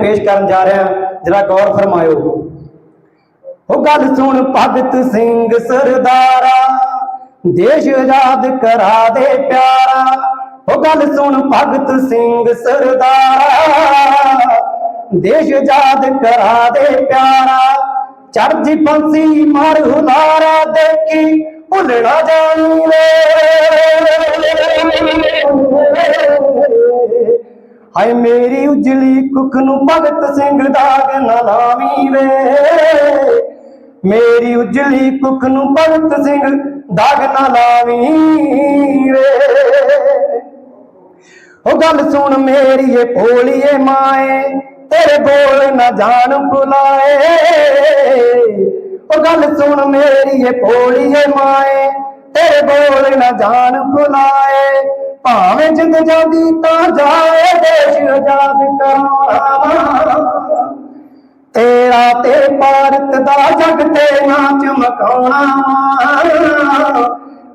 ਪੇਸ਼ ਕਰਨ ਜਾ ਰਿਹਾ, ਜਰਾ ਗੌਰ ਫਰਮਾਇਓ। ਉਹ ਗੱਲ ਸੁਣ ਭਗਤ ਸਿੰਘ ਸਰਦਾਰਾ, ਦੇਸ਼ ਆਜ਼ਾਦ ਕਰਾ ਦੇ ਪਿਆਰਾ। ਉਹ ਗੱਲ ਸੁਣ ਭਗਤ ਸਿੰਘ ਸਰਦਾਰਾ, ਦੇਸ਼ ਆਜ਼ਾਦ ਕਰਾ ਦੇ ਪਿਆਰਾ। ਚੜ੍ਹਦੀ ਪੰਸੀ ਮਾਰ ਹੁਲਾਰਾ ਦੇਖੀ, ਭੁੱਲਣਾ ਜਾਣੀ ਵੇ। ਹਾਏ ਮੇਰੀ ਉਜਲੀ ਕੁੱਖ ਨੂੰ ਭਗਤ ਸਿੰਘ ਦਾਗ ਨਾ ਲਾਵੀਂ ਵੇ ਮੇਰੀ ਉਜਲੀ ਕੁੱਖ ਨੂੰ ਭਗਤ ਸਿੰਘ ਦਾਗ ਨਾ ਲਾਵੀਂ ਵੇ ਉਹ ਗੱਲ ਸੁਣ ਮੇਰੀਏ ਏ ਭੋਲੀਏ ਮਾਏ, ਤੇਰੇ ਬੋਲ ਨਾ ਜਾਣ ਭੁਲਾਏ। ਉਹ ਗੱਲ ਸੁਣ ਮੇਰੀਏ ਏ ਭੋਲੀਏ ਮਾਏ, ਤੇਰੇ ਬੋਲ ਨਾ ਜਾਣ ਭੁਲਾਏ। ਭਾਵੇਂ ਜਿੰਦ ਜਾਂਦੀ ਤਾਂ ਜਾਏ ਦੇਸ਼ ਆਜ਼ਾਦ ਕਰਾਵਾਂ ਤੇਰਾ ਤੇ ਭਾਰਤ ਦਾ ਜਗ ਤੇ ਨਾ ਚਮਕਾਉਣਾ।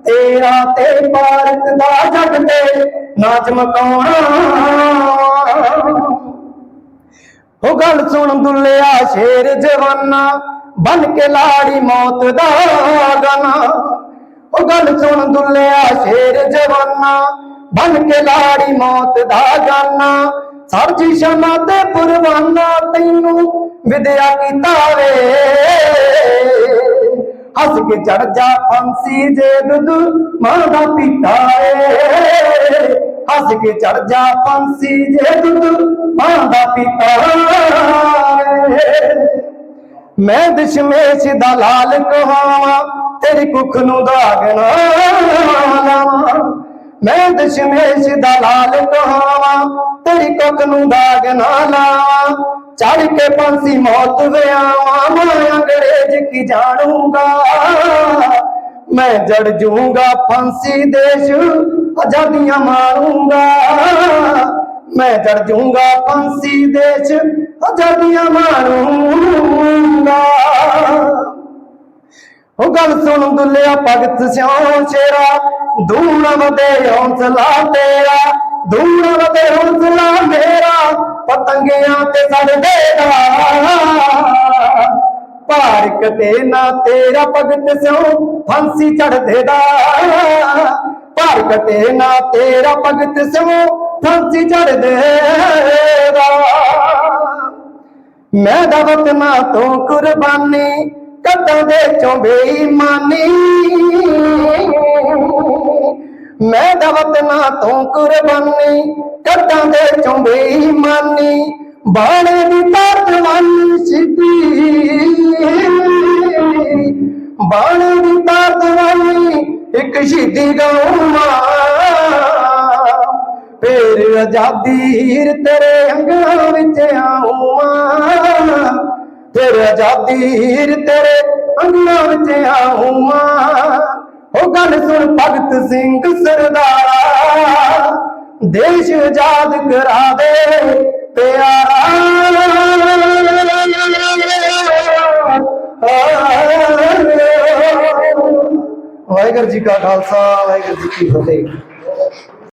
ਤੇਰਾ ਤੇ ਭਾਰਤ ਦਾ ਜਗ ਤੇ ਨਾ ਚਮਕਾਉਣਾ। ਉਹ ਗੱਲ ਸੁਣ ਦੁੱਲਿਆ ਸ਼ੇਰ ਜਵਾਨਾ, ਬਨ ਕੇ ਲਾੜੀ ਮੌਤ ਦਾ ਗਾਣਾ ਉਹ ਗੱਲ ਸੁਣ ਦੁੱਲਿਆ ਸ਼ੇਰ ਜਵਾਨਾ ਬਣ ਕੇ ਲਾੜੀ ਮੌਤ ਦਾ ਗਾਣਾ ਸਰਜੀ ਸ਼ਮਾ ਤੇ ਪੁਰਵਾਨਾ ਤੈਨੂੰ ਵਿਦਿਆ ਕੀਤਾ ਵੇ ਹੱਸ ਕੇ ਚੜ ਜਾ ਫਾਂਸੀ ਜੇ ਦੁੱਧ ਮਾਂ ਦਾ ਪੀਤਾ ਏ। ਹੱਸ ਕੇ ਚੜ ਜਾ ਫਾਂਸੀ ਜੇ ਦੁੱਧ ਮਾਂ ਦਾ ਪੀਤਾ ਮੈਂ ਦਸ਼ਮੇਸ਼ ਦਾ ਲਾਲ ਕਹਾਵਾਂ, ਤੇਰੀ ਕੁੱਖ ਨੂੰ ਦਾਗਣਾ ਲਾਵਾਂ। ਮੈਂ ਦਸ਼ਮੇਸ਼ ਦਾ ਲਾਲ ਕਹਾਵਾਂ, ਤੇਰੀ ਕੁੱਖ ਨੂੰ ਦਾਗ ਨਾ ਲਾਵਾਂ। ਚੜ ਕੇ ਪੰਸੀ ਮੌਤ ਵਿਆਵਾਂ ਮੈਂ ਅੰਗਰੇਜ਼ ਕੀ ਜਾਣੂਗਾ। ਮੈਂ ਜੜ ਜੂਗਾ ਫਾਂਸੀ ਦੇਸ਼ ਆਜ਼ਾਦੀਆਂ ਮਾਰੂੰਗਾ। ਮੈਂ ਜੜ ਜੂਗਾ ਫਾਂਸੀ ਦੇਸ਼ ਆਜ਼ਾਦੀਆਂ ਮਾਰੂੰਗਾ। ਉਹ ਗੱਲ ਸੁਣ ਦੁੱਲਿਆ ਭਗਤ ਸਿਉਂ ਸ਼ੇਰਾ ਦੂਰ ਵਦੇ ਹੌਸਲਾ ਤੇਰਾ, ਦੂਰ ਵਦੇ ਹੌਸਲਾ ਮੇਰਾ, ਪਤੰਗਿਆਂ ਤੇ ਸੜਦੇ ਦਾ ਭਾਰਕ ਤੇ ਨਾ ਤੇਰਾ ਭਗਤ ਸਿਉ, ਫਾਂਸੀ ਚੜਦੇ ਦਾ ਭਾਰਕ ਤੇ ਨਾ ਤੇਰਾ ਭਗਤ ਸਿਉ, ਫਾਂਸੀ ਚੜਦੇ ਦਾ ਮੈਂ ਦਾ ਵਤਨਾ ਤੋਂ ਕੁਰਬਾਨੀ ਕਦਾਂ ਦੇ ਚੋਂ ਬੇਈਮਾਨੀ। ਮੈਂ ਦਵਤ ਨਾ ਤੂੰ ਕੁਰਬਾਨੀ ਕਰਦਾ ਦੇ ਚੋਂ ਬੇਈਮਾਨੀ। ਬਾਣੇ ਦੀ ਤਾਰ ਜਵਾਨੀ ਸਿੱਧੀ। ਬਾਣੇ ਦੀ ਤਾਰ ਜਵਾਨੀ ਇੱਕ ਸ਼ਹੀਦੀ ਗਾਉਂ ਫੇਰ ਆਜ਼ਾਦੀ ਤੇਰੇ ਅੰਗਾਂ ਵਿੱਚ ਆਉਂਗਾ ਫੇਰ ਆਜ਼ਾਦੀ ਤੇਰੇ ਅੰਗਾਂ ਵਿੱਚ ਆਉਂਗਾ ਸੁਣ ਭਗਤ ਸਿੰਘ ਸਰਦਾਰਾ, ਦੇਸ਼ ਆਜ਼ਾਦ ਕਰਾ ਦੇ ਪਿਆਰਾ ਵਾਹਿਗੁਰੂ ਜੀ ਕਾ ਖਾਲਸਾ, ਵਾਹਿਗੁਰੂ ਜੀ ਕੀ ਫਤਿਹ।